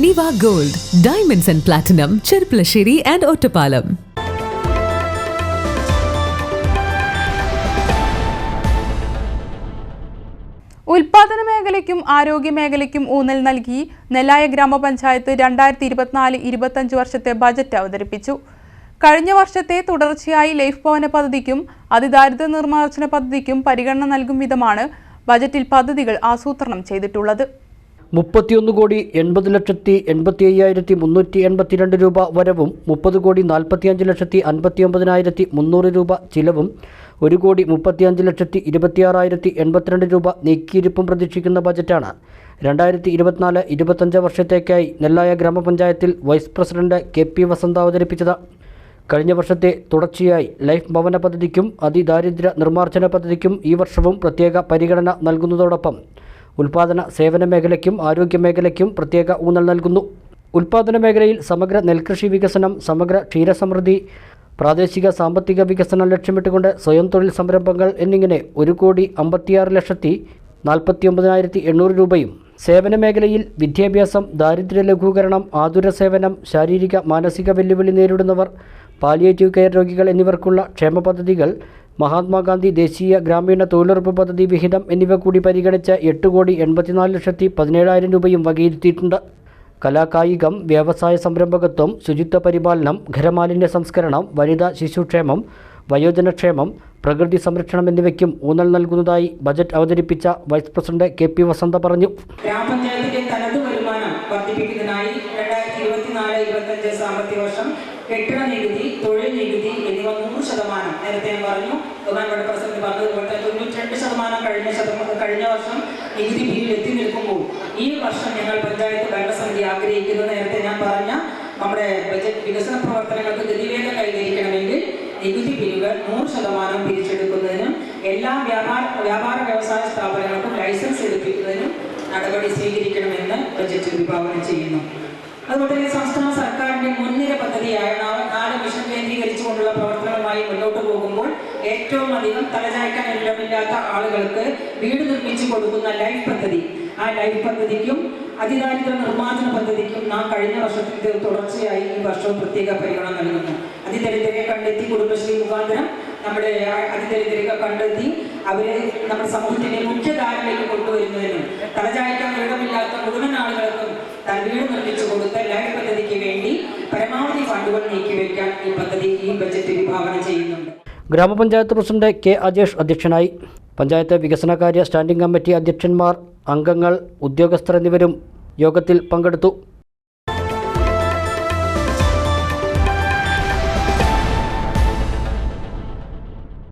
Niva gold diamonds and platinum Cherpulassery and Ottapalam ഉൽപാദന മേഖലയ്ക്കും ആരോഗ്യ മേഖലയ്ക്കും ഊന്നൽ നൽകി നെല്ലായ ഗ്രാമപഞ്ചായത്ത് രണ്ടായിരത്തി ഇരുപത്തിനാല് ഇരുപത്തഞ്ച് വർഷത്തെ ബജറ്റ് അവതരിപ്പിച്ചു. കഴിഞ്ഞ വർഷത്തെ തുടർച്ചയായി ലൈഫ് ഭവന പദ്ധതിക്കും അതിദാരിദ്ര്യ നിർമ്മാർജന പദ്ധതിക്കും പരിഗണന നൽകും വിധമാണ് ബജറ്റിൽ പദ്ധതികൾ ആസൂത്രണം ചെയ്തിട്ടുള്ളത്. മുപ്പത്തിയൊന്ന് കോടി എൺപത് ലക്ഷത്തി എൺപത്തി അയ്യായിരത്തി മുന്നൂറ്റി എൺപത്തിരണ്ട് രൂപ വരവും മുപ്പത് കോടി നാൽപ്പത്തിയഞ്ച് ലക്ഷത്തി അൻപത്തി ഒമ്പതിനായിരത്തി മുന്നൂറ് രൂപ ചിലവും ഒരു കോടി മുപ്പത്തിയഞ്ച് ലക്ഷത്തി ഇരുപത്തിയാറായിരത്തി എൺപത്തിരണ്ട് രൂപ നീക്കിയിരിപ്പും പ്രതീക്ഷിക്കുന്ന ബജറ്റാണ്. രണ്ടായിരത്തി ഇരുപത്തിനാല് ഇരുപത്തഞ്ച് വർഷത്തേക്കായി നെല്ലായ ഗ്രാമപഞ്ചായത്തിൽ vice president K P Vasantha അവതരിപ്പിച്ചത്. കഴിഞ്ഞ വർഷത്തെ തുടർച്ചയായി ലൈഫ് ഭവന പദ്ധതിക്കും അതിദാരിദ്ര്യ നിർമ്മാർജന പദ്ധതിക്കും ഈ വർഷവും പ്രത്യേക പരിഗണന നൽകുന്നതോടൊപ്പം ഉൽപാദന സേവന മേഖലയ്ക്കും ആരോഗ്യ മേഖലയ്ക്കും പ്രത്യേക ഊന്നൽ നൽകുന്നു. ഉൽപാദന മേഖലയിൽ സമഗ്ര നെൽകൃഷി വികസനം സമഗ്ര ക്ഷീരസമൃദ്ധി പ്രാദേശിക സാമ്പത്തിക വികസനം ലക്ഷ്യമിട്ടുകൊണ്ട് സ്വയം തൊഴിൽ സംരംഭങ്ങൾ എന്നിങ്ങനെ ഒരു കോടി അമ്പത്തിയാറ് ലക്ഷത്തി നാൽപ്പത്തി ഒമ്പതിനായിരത്തി എണ്ണൂറ് രൂപയും സേവന മേഖലയിൽ വിദ്യാഭ്യാസം ദാരിദ്ര്യ ലഘൂകരണം ആതുര സേവനം ശാരീരിക മാനസിക വെല്ലുവിളി നേരിടുന്നവർ പാലിയേറ്റീവ് കെയർ രോഗികൾ എന്നിവർക്കുള്ള ക്ഷേമ പദ്ധതികൾ മഹാത്മാഗാന്ധി ദേശീയ ഗ്രാമീണ തൊഴിലുറപ്പ് പദ്ധതി വിഹിതം എന്നിവ കൂടി പരിഗണിച്ച് എട്ട് കോടി എൺപത്തിനാല് ലക്ഷത്തി പതിനേഴായിരം രൂപയും വകയിരുത്തിയിട്ടുണ്ട്. കലാകായികം വ്യവസായ സംരംഭകത്വം ശുചിത്വ പരിപാലനം ഖരമാലിന്യ സംസ്കരണം വനിതാ ശിശുക്ഷേമം വയോജനക്ഷേമം പ്രകൃതി സംരക്ഷണം എന്നിവയ്ക്കും ഊന്നൽ നൽകുന്നതായി ബജറ്റ് അവതരിപ്പിച്ച vice president K P Vasantha പറഞ്ഞു. ഗ്രാമപഞ്ചായത്തിന്റെ രണ്ടായിരത്തി ഇരുപത്തിനാല് ഇരുപത്തഞ്ച് സാമ്പത്തിക വർഷം കെട്ടിട നികുതി തൊഴിൽ നികുതി എന്നിവ നൂറ് ശതമാനം. നേരത്തെ ഞാൻ പറഞ്ഞു ബഹുമാനപ്പെട്ട പ്രസിഡന്റ് പറഞ്ഞതുപോലെ തൊണ്ണൂറ്റി രണ്ട് ശതമാനം കഴിഞ്ഞ ശതമാനം കഴിഞ്ഞ വർഷം നികുതി ബില്ലിൽ എത്തി നിൽക്കുമ്പോൾ ഈ വർഷം ഞങ്ങൾ പഞ്ചായത്ത് ഭരണസമിതി ആഗ്രഹിക്കുന്നത് നേരത്തെ ഞാൻ പറഞ്ഞ നമ്മുടെ ബജറ്റ് വികസന പ്രവർത്തനങ്ങൾക്ക് ഗതിവേഗം കൈവരിക്കണമെങ്കിൽ നികുതി ബില്ലുകൾ നൂറ് ശതമാനം പിരിച്ചെടുക്കുന്നതിനും എല്ലാ വ്യാപാര വ്യാപാര വ്യവസായ സ്ഥാപനങ്ങൾക്കും ലൈസൻസ് എടുപ്പിക്കുന്നതിനും നടപടി സ്വീകരിക്കണമെന്ന് ബജറ്റ് വിഭാവനം ചെയ്യുന്നു. അതുകൊണ്ട് തന്നെ സംസ്ഥാന സർക്കാരിന്റെ മുൻനിര പദ്ധതിയായ നാല് മിഷൻ കേന്ദ്രീകരിച്ചുകൊണ്ടുള്ള പ്രവർത്തനവുമായി മുന്നോട്ട് പോകുമ്പോൾ ഏറ്റവും അധികം തലചായ്ക്കാൻ ഇടമില്ലാത്ത ആളുകൾക്ക് വീട് നിർമ്മിച്ചു കൊടുക്കുന്ന ലൈഫ് പദ്ധതി. ആ ലൈഫ് പദ്ധതിക്കും അതിദാരിദ്ര്യ നിർമ്മാർജന പദ്ധതിക്കും നാം കഴിഞ്ഞ വർഷത്തിൽ തുടർച്ചയായി ഈ വർഷവും പ്രത്യേക പരിഗണന നൽകുന്നു. അതിദരിദ്രരെ കണ്ടെത്തി കുടുംബശ്രീ മുഖാന്തരം നമ്മുടെ അതിദരിദ്രരെ കണ്ടെത്തി അവരെ നമ്മുടെ സമൂഹത്തിന്റെ മുഖ്യധാരയിലേക്ക് കൊണ്ടുവരുന്നതിനും തലചായ്ക്കാൻ ഇടമില്ലാത്ത മുഴുവൻ ആളുകൾക്കും തലവീട് വീട് നിർമ്മിച്ചു കൊടുത്ത ലൈഫ് പദ്ധതിക്ക് വേണ്ടി പരമാവധി ഫണ്ടുകൾ നീക്കിവെക്കാൻ ഈ പദ്ധതി ഈ ബജറ്റ് വിഭാവനം ചെയ്യുന്നുണ്ട്. ഗ്രാമപഞ്ചായത്ത് പ്രസിഡന്റ് കെ അജേഷ് അധ്യക്ഷനായി. പഞ്ചായത്ത് വികസനകാര്യ സ്റ്റാൻഡിംഗ് കമ്മിറ്റി അധ്യക്ഷന്മാർ അംഗങ്ങൾ ഉദ്യോഗസ്ഥർ എന്നിവരും യോഗത്തിൽ പങ്കെടുത്തു.